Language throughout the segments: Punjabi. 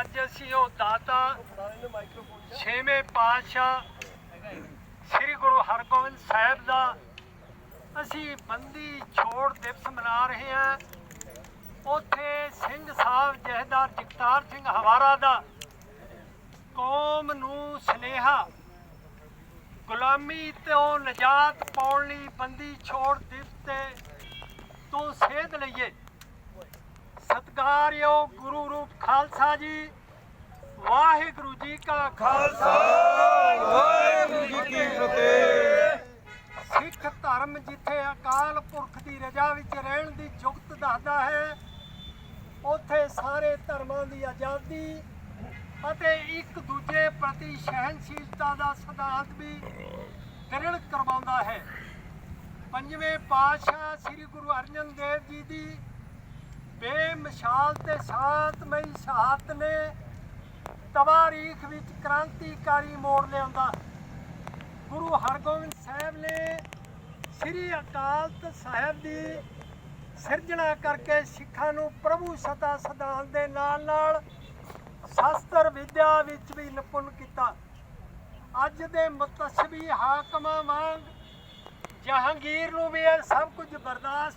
ਅੱਜ ਅਸੀਂ ਉਹ ਦਾਤਾ ਛੇਵੇਂ ਪਾਤਸ਼ਾਹ ਸ੍ਰੀ ਗੁਰੂ ਹਰਗੋਬਿੰਦ ਸਾਹਿਬ ਦਾ ਅਸੀਂ ਬੰਦੀ ਛੋੜ ਦਿਵਸ ਮਨਾ ਰਹੇ ਹਾਂ। ਉੱਥੇ ਸਿੰਘ ਸਾਹਿਬ ਜਹਦਾਰ ਜਗਤਾਰ ਸਿੰਘ ਹਵਾਰਾ ਦਾ ਕੌਮ ਨੂੰ ਸਨੇਹਾ, ਗੁਲਾਮੀ ਤੋਂ ਨਜਾਤ ਪਾਉਣ ਲਈ ਬੰਦੀ ਛੋੜ ਦਿਵਸ ਤੇ ਤੋਂ ਸੇਧ ਲਈਏ। ਸਤਿਕਾਰਯੋਗ ਗੁਰੂ ਰੂਪ ਖਾਲਸਾ ਜੀ ਵਾਹਿਗੁਰੂ ਜੀ ਕਾ ਖਾਲਸਾ। ਵਾਹਿਗੁਰੂ ਜੀ ਕੀ ਫਤਿਹ। ਸਿੱਖ ਧਰਮ ਜਿੱਥੇ ਅਕਾਲ ਪੁਰਖ ਦੀ ਰਜਾ ਵਿੱਚ ਰਹਿਣ ਦੀ ਜੁਗਤ ਦੱਸਦਾ ਹੈ ਉੱਥੇ ਸਾਰੇ ਧਰਮਾਂ ਦੀ ਆਜ਼ਾਦੀ ਅਤੇ ਇੱਕ ਦੂਜੇ ਪ੍ਰਤੀ ਸਹਿਨਸ਼ੀਲਤਾ ਦਾ ਸਿਧਾਂਤ ਵੀ ਦ੍ਰਿੜ ਕਰਵਾਉਂਦਾ ਹੈ। ਪੰਜਵੇਂ ਪਾਤਸ਼ਾਹ ਸ੍ਰੀ ਗੁਰੂ ਅਰਜਨ ਦੇਵ ਜੀ ਦੀ ਬੇਮਿਸਾਲ ਤੇ ਸ਼ਾਂਤਮਈ ਸ਼ਹਾਦਤ ਨੇ। ਤਵਾਰੀਖ ਵਿੱਚ ਕ੍ਰਾਂਤੀਕਾਰੀ ਮੋੜ ਲਿਆਂਦਾ ਗੁਰੂ ਹਰਗੋਬਿੰਦ ਸਾਹਿਬ ਨੇ ਸ੍ਰੀ ਅਕਾਲ ਤਖਤ ਸਾਹਿਬ ਦੀ ਸਿਰਜਣਾ ਕਰਕੇ ਸਿੱਖਾਂ ਨੂੰ ਪ੍ਰਭੂ ਸਤਾ ਸਿਧਾਂਤ ਦੇ ਨਾਲ ਨਾਲ ਸ਼ਾਸਤਰ ਵਿਦਿਆ ਵਿੱਚ ਵੀ ਨਿਪੁੰਨ ਕੀਤਾ। ਅੱਜ ਦੇ ਮੁਤਸਬੀ ਹਾਕਮਾਂ ਵਾਂਗ ਜਹਾਂਗੀਰ ਨੂੰ ਵੀ ਇਹ ਸਭ ਕੁਝ ਬਰਦਾਸ਼ਤ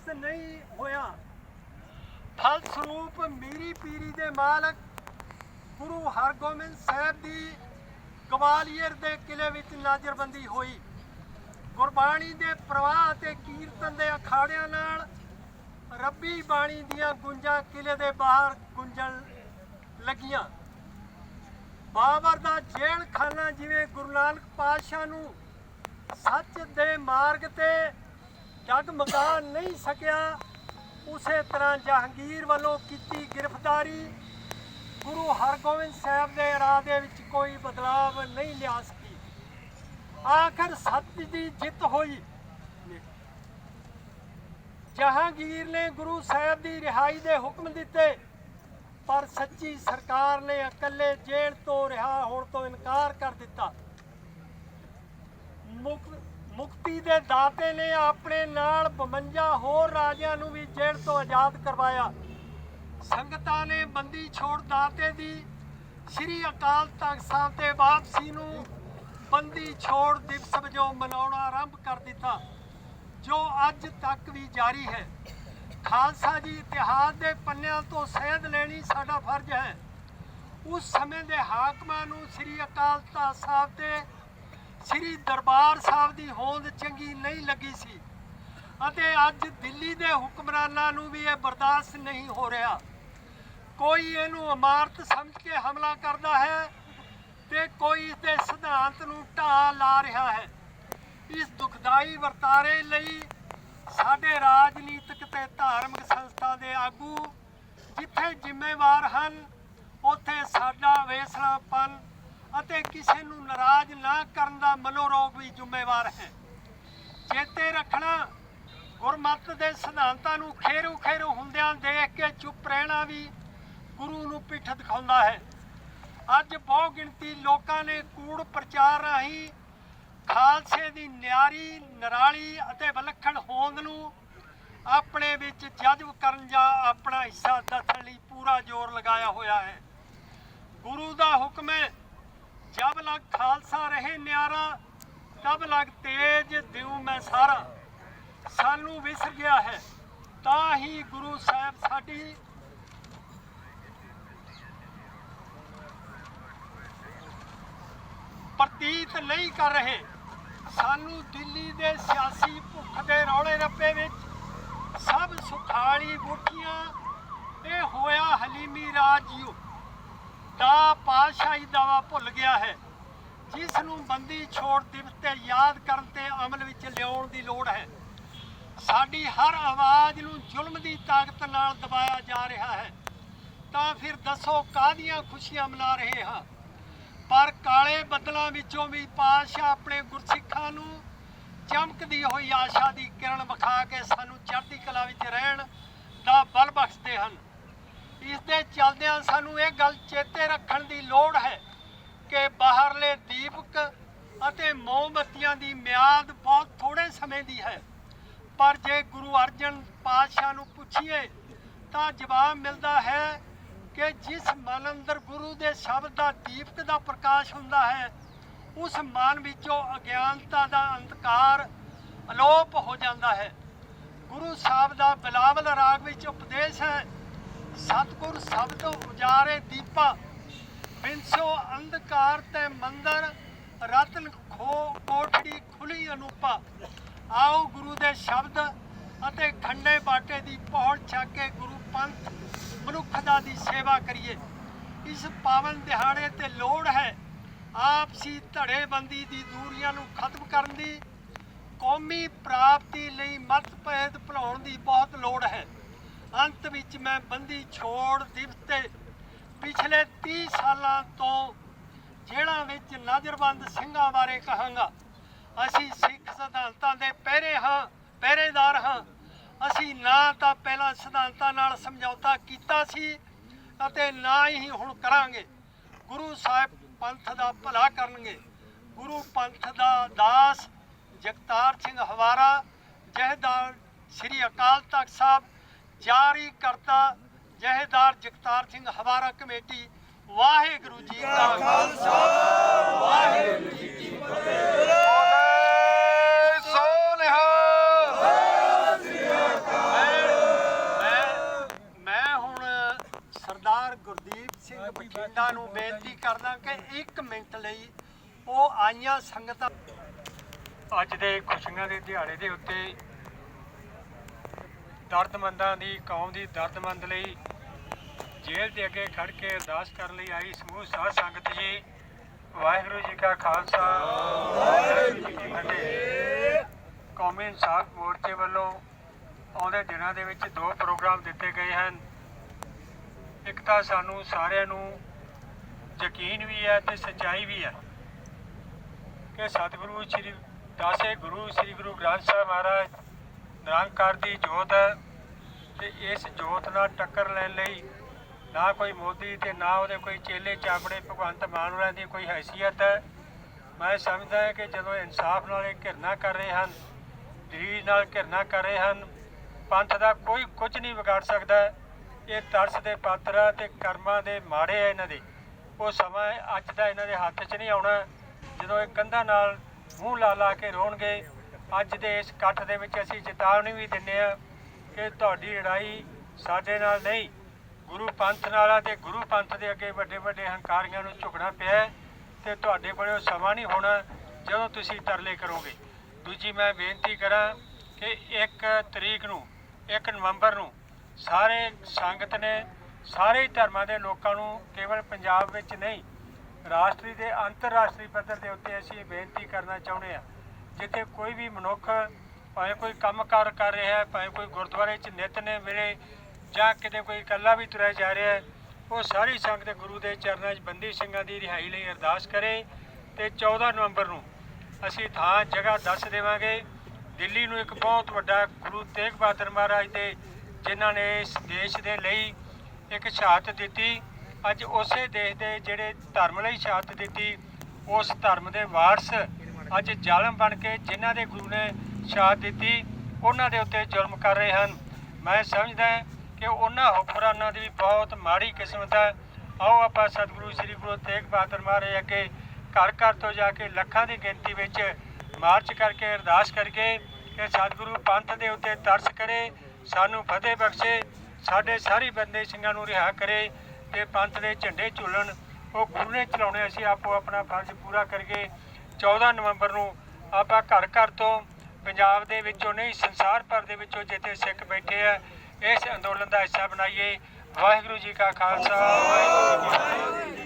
ਫਲਸਰੂਪ ਮੀਰੀ ਪੀਰੀ ਦੇ ਮਾਲਕ ਗੁਰੂ ਹਰਗੋਬਿੰਦ ਸਾਹਿਬ ਦੀ ਗਵਾਲੀਅਰ ਦੇ ਕਿਲੇ ਵਿੱਚ ਨਾਜ਼ਰਬੰਦੀ ਹੋਈ। ਗੁਰਬਾਣੀ ਦੇ ਪ੍ਰਵਾਹ ਅਤੇ ਕੀਰਤਨ ਦੇ ਅਖਾੜਿਆਂ ਨਾਲ ਰੱਬੀ ਬਾਣੀ ਦੀਆਂ ਗੁੰਜਾਂ ਕਿਲੇ ਦੇ ਬਾਹਰ ਗੁੰਜਣ ਲੱਗੀਆਂ। ਬਾਬਰ ਦਾ ਜੇਲ੍ਹ ਖਾਨਾ ਜਿਵੇਂ ਗੁਰੂ ਨਾਨਕ ਪਾਤਸ਼ਾਹ ਨੂੰ ਸੱਚ ਦੇ ਮਾਰਗ ਤੇ ਜਗਮਗਾ ਨਹੀਂ ਸਕਿਆ ਉਸੇ ਤਰ੍ਹਾਂ ਜਹਾਂਗੀਰ ਵੱਲੋਂ ਕੀਤੀ ਗ੍ਰਿਫਤਾਰੀ। ਗੁਰੂ ਹਰਗੋਬਿੰਦ ਸਾਹਿਬ ਦੇ ਇਰਾਦੇ ਵਿੱਚ ਕੋਈ ਬਦਲਾਵ ਨਹੀਂ ਲਿਆ ਸਕੀ। ਆਖਰ ਸੱਚ ਦੀ ਜਿੱਤ ਹੋਈ। ਜਹਾਂਗੀਰ ਨੇ ਗੁਰੂ ਸਾਹਿਬ ਦੀ ਰਿਹਾਈ ਦੇ ਹੁਕਮ ਦਿੱਤੇ, ਪਰ ਸੱਚੀ ਸਰਕਾਰ ਨੇ ਇਕੱਲੇ ਜੇਲ੍ਹ ਤੋਂ ਰਿਹਾ ਹੋਣ ਤੋਂ ਇਨਕਾਰ ਕਰ ਦਿੱਤਾ। ਮੁਕ- ਮੁਕਤੀ ਦੇ ਦਾਤੇ ਨੇ ਆਪਣੇ ਨਾਲ 52 ਹੋਰ ਰਾਜਿਆਂ ਨੂੰ ਵੀ ਜੇਲ੍ਹ ਤੋਂ ਆਜ਼ਾਦ ਕਰਵਾਇਆ। ਸੰਗਤਾਂ ਨੇ ਬੰਦੀ ਛੋੜ ਦਾਤੇ ਦੀ। ਸ੍ਰੀ ਅਕਾਲ ਤਖਤ ਸਾਹਿਬ ਤੇ ਵਾਪਸੀ ਨੂੰ ਬੰਦੀ ਛੋੜ ਦਿਵਸ ਵਜੋਂ ਮਨਾਉਣਾ ਆਰੰਭ ਕਰ ਦਿੱਤਾ, ਜੋ ਅੱਜ ਤੱਕ ਵੀ ਜਾਰੀ ਹੈ। ਖਾਲਸਾ ਜੀ ਇਤਿਹਾਸ ਦੇ ਪੰਨਿਆਂ ਤੋਂ ਸੇਧ ਲੈਣੀ ਸਾਡਾ ਫਰਜ਼ ਹੈ। ਉਸ ਸਮੇਂ ਦੇ ਹਾਕਮਾਂ ਨੂੰ ਸ੍ਰੀ ਅਕਾਲ ਤਖਤ ਸਾਹਿਬ ਤੇ ਸ੍ਰੀ ਦਰਬਾਰ ਸਾਹਿਬ ਦੀ ਹੋਂਦ ਚੰਗੀ ਨਹੀਂ ਲੱਗੀ ਸੀ। ਅਤੇ ਅੱਜ ਦਿੱਲੀ ਦੇ ਹੁਕਮਰਾਨਾਂ ਨੂੰ ਵੀ ਇਹ ਬਰਦਾਸ਼ਤ ਨਹੀਂ ਹੋ ਰਿਹਾ। ਕੋਈ ਇਹਨੂੰ ਇਮਾਰਤ ਸਮਝ ਕੇ ਹਮਲਾ ਕਰਦਾ ਹੈ ਤੇ ਕੋਈ ਇਸ ਦੇ ਸਿਧਾਂਤ ਨੂੰ ਢਾਹ ਲਾ ਰਿਹਾ ਹੈ। ਇਸ ਦੁਖਦਾਈ ਵਰਤਾਰੇ ਲਈ ਸਾਡੇ ਰਾਜਨੀਤਿਕ ਤੇ ਧਾਰਮਿਕ ਸੰਸਥਾ ਦੇ ਆਗੂ ਜਿੱਥੇ ਜ਼ਿੰਮੇਵਾਰ ਹਨ, ਉੱਥੇ ਸਾਡਾ ਵੇਸਲਾਪਨ ਅਤੇ ਕਿਸੇ ਨੂੰ ਨਾਰਾਜ਼ ਨਾ ਕਰਨ ਦਾ ਮਨੋਰੋਗ ਵੀ ਜ਼ਿੰਮੇਵਾਰ ਹੈ। ਚੇਤੇ ਰੱਖਣਾ, ਗੁਰਮਤ ਦੇ ਸਿਧਾਂਤਾਂ ਨੂੰ ਖੇਰੂ ਖੇਰੂ ਹੁੰਦਿਆਂ ਦੇਖ ਕੇ ਚੁੱਪ ਰਹਿਣਾ ਵੀ ਗੁਰੂ ਨੂੰ ਪਿੱਠ ਦਿਖਾਉਂਦਾ ਹੈ। ਅੱਜ ਬਹੁ ਗਿਣਤੀ ਲੋਕਾਂ ਨੇ ਕੂੜ ਪ੍ਰਚਾਰ ਰਾਹੀਂ ਖਾਲਸੇ ਦੀ ਨਿਆਰੀ, ਨਰਾਲੀ ਅਤੇ ਵਿਲੱਖਣ ਹੋਂਦ ਨੂੰ ਆਪਣੇ ਵਿੱਚ ਜਜ਼ਬ ਕਰਨ ਜਾਂ ਆਪਣਾ ਹਿੱਸਾ ਦੱਸਣ ਲਈ ਪੂਰਾ ਜ਼ੋਰ ਲਗਾਇਆ ਹੋਇਆ ਹੈ। ਗੁਰੂ ਦਾ ਹੁਕਮ ਹੈ ਜਬ ਲਗ ਖਾਲਸਾ ਰਹੇ ਨਿਆਰਾ, ਤਬ ਲਗ ਤੇਜ ਦਿਉ ਮੈਂ ਸਾਰਾ। ਸਾਨੂੰ ਵਿਸਰ ਗਿਆ ਹੈ, ਤਾਂ ਹੀ ਗੁਰੂ ਸਾਹਿਬ ਸਾਡੀ ਪ੍ਰਤੀਤ ਨਹੀਂ ਕਰ ਰਹੇ। ਸਾਨੂੰ ਦਿੱਲੀ ਦੇ ਸਿਆਸੀ ਭੁੱਖ ਦੇ ਰੌਲੇ ਰੱਪੇ ਵਿੱਚ ਸਭ ਸੁਖਾਲੀ ਗੁੱਠੀਆਂ ਤੇ ਹੋਇਆ ਹਲੀਮੀ ਰਾਜ ਜੀਓ ਦਾ ਪਾਤਸ਼ਾਹੀ ਦਾਵਾ ਭੁੱਲ ਗਿਆ ਹੈ। ਜਿਸ ਨੂੰ ਬੰਦੀ ਛੋੜ ਦਿਵਸ ਤੇ ਯਾਦ ਕਰਨ ਤੇ ਅਮਲ ਵਿੱਚ ਲਿਆਉਣ ਦੀ ਲੋੜ ਹੈ। ਸਾਡੀ ਹਰ ਆਵਾਜ਼ ਨੂੰ ਜ਼ੁਲਮ ਦੀ ਤਾਕਤ ਨਾਲ ਦਬਾਇਆ ਜਾ ਰਿਹਾ ਹੈ। ਤਾਂ ਫਿਰ ਦੱਸੋ ਕਾਹਦੀਆਂ ਖੁਸ਼ੀਆਂ ਮਨਾ ਰਹੇ ਹਾਂ? ਪਰ ਕਾਲੇ ਬੱਦਲਾਂ ਵਿੱਚੋਂ ਵੀ ਪਾਤਸ਼ਾਹ ਆਪਣੇ ਗੁਰਸਿੱਖਾਂ ਨੂੰ ਚਮਕਦੀ ਹੋਈ ਆਸ਼ਾ ਦੀ ਕਿਰਨ ਵਿਖਾ ਕੇ ਸਾਨੂੰ ਚੜ੍ਹਦੀ ਕਲਾ ਵਿੱਚ ਰਹਿਣ ਦਾ ਬਲ ਬਖਸ਼ਦੇ ਹਨ। ਇਸ ਦੇ ਚੱਲਦਿਆਂ ਸਾਨੂੰ ਇਹ ਗੱਲ ਚੇਤੇ ਰੱਖਣ ਦੀ ਲੋੜ ਹੈ ਕਿ ਬਾਹਰਲੇ ਦੀਪਕ ਅਤੇ ਮੋਮਬੱਤੀਆਂ ਦੀ ਮਿਆਦ ਬਹੁਤ ਥੋੜੇ ਸਮੇਂ ਦੀ ਹੈ। ਪਰ ਜੇ ਗੁਰੂ ਅਰਜਨ ਪਾਤਸ਼ਾਹ ਨੂੰ ਪੁੱਛੀਏ, ਤਾਂ ਜਵਾਬ ਮਿਲਦਾ ਹੈ ਕਿ ਜਿਸ ਮਨ ਅੰਦਰ ਗੁਰੂ ਦੇ ਸ਼ਬਦ ਦਾ ਦੀਪਕ ਦਾ ਪ੍ਰਕਾਸ਼ ਹੁੰਦਾ ਹੈ, ਉਸ ਮਨ ਵਿੱਚੋਂ ਅਗਿਆਨਤਾ ਦਾ ਅੰਧਕਾਰ ਅਲੋਪ ਹੋ ਜਾਂਦਾ ਹੈ। ਗੁਰੂ ਸਾਹਿਬ ਦਾ ਬਿਲਾਵਲ ਰਾਗ ਵਿੱਚ ਉਪਦੇਸ਼ ਹੈ ਸ਼ਬਦ ਉਜਾਰੇ ਦੀਪਾ, ਬਿਨਸੋ ਅੰਧਕਾਰ ਤੇ ਮੰਦਰ, ਰਤਨ ਖੋ ਕੋਠੜੀ ਖੁੱਲੀ ਅਨੂਪਾ। ਆਓ ਗੁਰੂ ਦੇ ਸ਼ਬਦ ਅਤੇ ਖੰਡੇ ਬਾਟੇ ਦੀ ਪਹੁੰਚ ਛੱਕ ਕੇ ਗੁਰੂ ਪੰਥ ਮਨੁੱਖਤਾ ਦੀ ਸੇਵਾ ਕਰੀਏ। ਇਸ ਪਾਵਨ ਦਿਹਾੜੇ ਤੇ ਲੋੜ ਹੈ ਆਪਸੀ ਧੜੇਬੰਦੀ ਦੀ ਦੂਰੀਆਂ ਨੂੰ ਖਤਮ ਕਰਨ ਦੀ। ਕੌਮੀ ਪ੍ਰਾਪਤੀ ਲਈ ਮਤਭੇਦ ਭੁਲਾਉਣ ਦੀ ਬਹੁਤ ਲੋੜ ਹੈ। ਅੰਤ ਵਿੱਚ ਮੈਂ ਬੰਦੀ ਛੋੜ ਦਿੱਤੇ ਪਿਛਲੇ 30 ਸਾਲਾਂ ਤੋਂ ਜੇਲ੍ਹਾਂ ਵਿੱਚ ਨਜ਼ਰਬੰਦ ਸਿੰਘਾਂ ਬਾਰੇ ਕਹਾਂਗਾ। ਅਸੀਂ ਸਿੱਖ ਸਿਧਾਂਤਾਂ ਦੇ ਪਹਿਰੇ ਹਾਂ, ਪਹਿਰੇਦਾਰ ਹਾਂ। ਅਸੀਂ ਨਾ ਤਾਂ ਪਹਿਲਾਂ ਸਿਧਾਂਤਾਂ ਨਾਲ ਸਮਝੌਤਾ ਕੀਤਾ ਸੀ ਅਤੇ ਨਾ ਹੀ ਹੁਣ ਕਰਾਂਗੇ। ਗੁਰੂ ਸਾਹਿਬ ਪੰਥ ਦਾ ਭਲਾ ਕਰਨਗੇ। ਗੁਰੂ ਪੰਥ ਦਾ ਦਾਸ ਜਗਤਾਰ ਸਿੰਘ ਹਵਾਰਾ, ਜਹੇਦਾਰ ਸ੍ਰੀ ਅਕਾਲ ਤਖਤ ਸਾਹਿਬ ਜਾਰੀ ਕਰਤਾ। ਜਹੇਦਾਰ ਜਗਤਾਰ ਸਿੰਘ ਹਵਾਰਾ ਕਮੇਟੀ ਵਾਹਿਗੁਰੂ ਜੀ ਕਾ ਖਾਲਸਾ। ਵਾਹਿਗੁਰੂ ਜੀ ਕੀ ਬੋਲੇ ਸੋ ਨਿਹਾਲ ਮੈਂ ਮੈਂ ਹੁਣ ਸਰਦਾਰ ਗੁਰਦੀਪ ਸਿੰਘ ਬਠਿੰਡਾ ਨੂੰ ਬੇਨਤੀ ਕਰਦਾ ਕਿ 1 ਮਿੰਟ ਲਈ ਉਹ ਆਈਆਂ ਸੰਗਤਾਂ ਅੱਜ ਦੇ ਖੁਸ਼ੀਆਂ ਦੇ ਦਿਹਾੜੇ ਦੇ ਉੱਤੇ ਦਰਦਮੰਦਾਂ ਦੀ, ਕੌਮ ਦੀ ਦਰਦਮੰਦ ਲਈ ਜੇਲ੍ਹ ਦੇ ਅੱਗੇ ਖੜ ਕੇ ਅਰਦਾਸ ਕਰਨ ਲਈ ਆਈ ਸਮੂਹ ਸਾਧ ਸੰਗਤ ਜੀ। ਵਾਹਿਗੁਰੂ ਜੀ ਕਾ ਖਾਲਸਾ। ਵਾਹਿਗੁਰੂ ਜੀ ਕੀ ਫਤਿਹ ਕੌਮੀ ਇਨਸਾਫ ਮੋਰਚੇ ਵੱਲੋਂ ਆਉਂਦੇ ਦਿਨਾਂ ਦੇ ਵਿੱਚ ਦੋ ਪ੍ਰੋਗਰਾਮ ਦਿੱਤੇ ਗਏ ਹਨ। ਇੱਕ ਤਾਂ ਸਾਨੂੰ ਸਾਰਿਆਂ ਨੂੰ ਯਕੀਨ ਵੀ ਹੈ ਤੇ ਸੱਚਾਈ ਵੀ ਹੈ ਕਿ ਸਤਿਗੁਰੂ ਸ੍ਰੀ, ਦਾਸੇ ਗੁਰੂ ਸ੍ਰੀ ਗੁਰੂ ਗ੍ਰੰਥ ਸਾਹਿਬ ਮਹਾਰਾਜ ਨਿਰੰਕਾਰ ਦੀ ਜੋਤ ਹੈ ਤੇ ਇਸ ਜੋਤ ਨਾਲ ਟੱਕਰ ਲੈਣ ਲਈ ਨਾ ਕੋਈ ਮੋਦੀ ਤੇ ਨਾ ਉਹਦੇ ਕੋਈ ਚੇਲੇ ਚਾਪੜੇ ਭਗਵੰਤ ਮਾਨ ਹੋਰਾਂ ਦੀ ਕੋਈ ਹੈਸੀਅਤ ਹੈ। ਮੈਂ ਸਮਝਦਾ ਹਾਂ ਕਿ ਜਦੋਂ ਇਨਸਾਫ ਨਾਲ ਇਹ ਘਿਰਨਾ ਕਰ ਰਹੇ ਹਨ, ਦਲੀਲ ਨਾਲ ਘਿਰਨਾ ਕਰ ਰਹੇ ਹਨ, ਪੰਥ ਦਾ ਕੋਈ ਕੁਝ ਨਹੀਂ ਵਿਗਾੜ ਸਕਦਾ। ਇਹ ਤਰਸ ਦੇ ਪਾਤਰ ਹੈ ਤੇ ਕਰਮਾਂ ਦੇ ਮਾੜੇ ਹੈ ਇਹਨਾਂ ਦੇ। ਉਹ ਸਮਾਂ ਅੱਜ ਦਾ ਇਹਨਾਂ ਦੇ ਹੱਥ 'ਚ ਨਹੀਂ ਆਉਣਾ। ਜਦੋਂ ਇਹ ਕੰਧਾਂ ਨਾਲ ਮੂੰਹ ਲਾ ਲਾ ਕੇ ਰੋਣਗੇ ਅੱਜ ਦੇ ਇਸ ਇਕੱਠ ਦੇ ਵਿੱਚ ਅਸੀਂ ਚੇਤਾਵਨੀ ਵੀ ਦਿੰਦੇ ਆ ਕਿ ਤੁਹਾਡੀ ਲੜਾਈ ਸਾਡੇ ਨਾਲ ਨਹੀਂ, ਗੁਰੂ ਪੰਥ ਨਾਲ ਆ ਤੇ ਗੁਰੂ ਪੰਥ ਦੇ ਅੱਗੇ ਵੱਡੇ ਵੱਡੇ ਹੰਕਾਰੀਆਂ ਨੂੰ ਝੁਕਣਾ ਪਿਆ ਹੈ ਤੇ ਤੁਹਾਡੇ ਕੋਲੇ ਉਹ ਸਮਾਂ ਨਹੀਂ ਹੋਣਾ ਜਦੋਂ ਤੁਸੀਂ ਤਰਲੇ ਕਰੋਗੇ। ਦੂਜੀ ਮੈਂ ਬੇਨਤੀ ਕਰਾਂ ਕਿ 1 ਤਰੀਕ ਨੂੰ 1 ਨਵੰਬਰ ਨੂੰ ਸਾਰੇ ਸੰਗਤ ਨੇ, ਸਾਰੇ ਹੀ ਧਰਮਾਂ ਦੇ ਲੋਕਾਂ ਨੂੰ ਕੇਵਲ ਪੰਜਾਬ ਵਿੱਚ ਨਹੀਂ, ਰਾਸ਼ਟਰੀ ਤੇ ਅੰਤਰਰਾਸ਼ਟਰੀ ਪੱਧਰ ਦੇ ਉੱਤੇ ਅਸੀਂ ਬੇਨਤੀ ਕਰਨਾ ਚਾਹੁੰਦੇ ਹਾਂ ਜਿੱਥੇ ਕੋਈ ਵੀ ਮਨੁੱਖ ਭਾਵੇਂ ਕੋਈ ਕੰਮਕਾਰ ਕਰ ਰਿਹਾ ਹੈ, ਭਾਵੇਂ ਕੋਈ ਗੁਰਦੁਆਰੇ 'ਚ ਨਿਤ ਨੇ ਮਿਲੇ ਜਾਂ ਕਿਤੇ ਕੋਈ ਇਕੱਲਾ ਵੀ ਤੁਰਿਆ ਜਾ ਰਿਹਾ ਹੈ, ਉਹ ਸਾਰੀ ਸੰਗਤ ਗੁਰੂ ਦੇ ਚਰਨਾਂ 'ਚ ਬੰਦੀ ਸਿੰਘਾਂ ਦੀ ਰਿਹਾਈ ਲਈ ਅਰਦਾਸ ਕਰੇ ਤੇ 14 ਨਵੰਬਰ ਨੂੰ ਅਸੀਂ ਥਾਂ ਜਗ੍ਹਾ ਦੱਸ ਦੇਵਾਂਗੇ। ਦਿੱਲੀ ਨੂੰ ਇੱਕ ਬਹੁਤ ਵੱਡਾ ਗੁਰੂ ਤੇਗ ਬਹਾਦਰ ਮਹਾਰਾਜ ਦੇ, ਜਿਨ੍ਹਾਂ ਨੇ ਇਸ ਦੇਸ਼ ਦੇ ਲਈ ਇੱਕ ਸ਼ਹਾਦਤ ਦਿੱਤੀ। ਅੱਜ ਉਸੇ ਦੇਸ਼ ਦੇ ਜਿਹੜੇ ਧਰਮ ਲਈ ਸ਼ਹਾਦਤ ਦਿੱਤੀ, ਉਸ ਧਰਮ ਦੇ ਵਾਰਸ ਅੱਜ ਜ਼ਾਲਮ ਬਣ ਕੇ ਜਿਨ੍ਹਾਂ ਦੇ ਗੁਰੂ ਨੇ ਸ਼ਹਾਦਤ ਦਿੱਤੀ, ਉਹਨਾਂ ਦੇ ਉੱਤੇ ਜ਼ੁਲਮ ਕਰ ਰਹੇ ਹਨ। ਮੈਂ ਸਮਝਦਾ ਕਿ ਉਹਨਾਂ ਹੁਕਮਰਾਨਾਂ ਦੀ ਵੀ ਬਹੁਤ ਮਾੜੀ ਕਿਸਮਤ ਹੈ। ਆਓ ਆਪਾਂ ਸਤਿਗੁਰੂ ਸ੍ਰੀ ਗੁਰੂ ਤੇਗ ਬਹਾਦਰ ਮਹਾਰਾਜ ਅੱਗੇ ਘਰ ਘਰ ਤੋਂ ਜਾ ਕੇ ਲੱਖਾਂ ਦੀ ਗਿਣਤੀ ਵਿੱਚ ਮਾਰਚ ਕਰਕੇ ਅਰਦਾਸ ਕਰਕੇ ਕਿ ਸਤਿਗੁਰੂ ਪੰਥ ਦੇ ਉੱਤੇ ਤਰਸ ਕਰੇ, ਸਾਨੂੰ ਫਤਿਹ ਬਖਸ਼ੇ, ਸਾਡੇ ਸਾਰੇ ਬੰਦੇ ਸਿੰਘਾਂ ਨੂੰ ਰਿਹਾ ਕਰੇ ਤੇ ਪੰਥ ਦੇ ਝੰਡੇ ਝੁੱਲਣ। ਉਹ ਗੁਰੂ ਨੇ ਚਲਾਉਣੇ, ਅਸੀਂ ਆਪੋ ਆਪਣਾ ਫਰਜ਼ ਪੂਰਾ ਕਰਕੇ 14 ਨਵੰਬਰ ਨੂੰ ਆਪਾਂ ਘਰ ਘਰ ਤੋਂ ਪੰਜਾਬ ਦੇ ਵਿੱਚੋਂ ਨਹੀਂ, ਸੰਸਾਰ ਭਰ ਦੇ ਵਿੱਚੋਂ ਜਿੱਥੇ ਸਿੱਖ ਬੈਠੇ ਆ, ਇਸ ਅੰਦੋਲਨ ਦਾ ਹਿੱਸਾ ਬਣਾਈਏ। ਵਾਹਿਗੁਰੂ ਜੀ ਕਾ ਖਾਲਸਾ, ਵਾਹਿਗੁਰੂ ਜੀ ਕੀ ਫਤਿਹ।